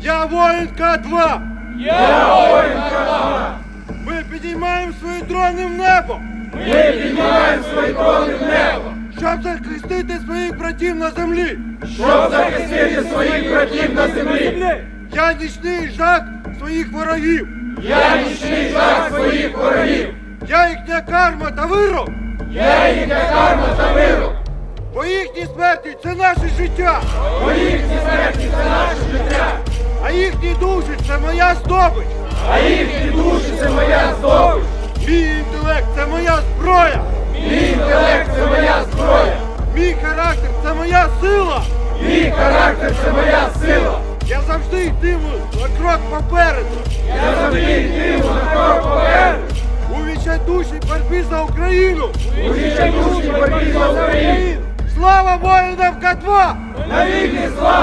Я воїн К2! Я воїн К2! Ми підіймаємо свої дрони в небо, Ми піднімаємо свої дрони в небо, щоб захистити своїх братів на землі. щоб захистити своїх братів на землі. Я нічний жах своїх ворогів. Я нічний жах своїх ворогів. Я їхня карма та вирок. Я їхня карма та вирок. Бо їхні смерті це наше життя, Бо їхні смерті це наше життя, це моя здобич. а їхні душі це моя здобич. Мій інтелект це моя зброя. Мій інтелект це моя зброя. Мій характер це моя сила. Мій характер це моя сила. Я завжди йтиму на крок попереду. Я завжди йтиму на крок попереду. У відчайдушній боротьбі за Україну. У відчайдушній боротьбі за Україну. Слава воїнам К2! Навіки слава!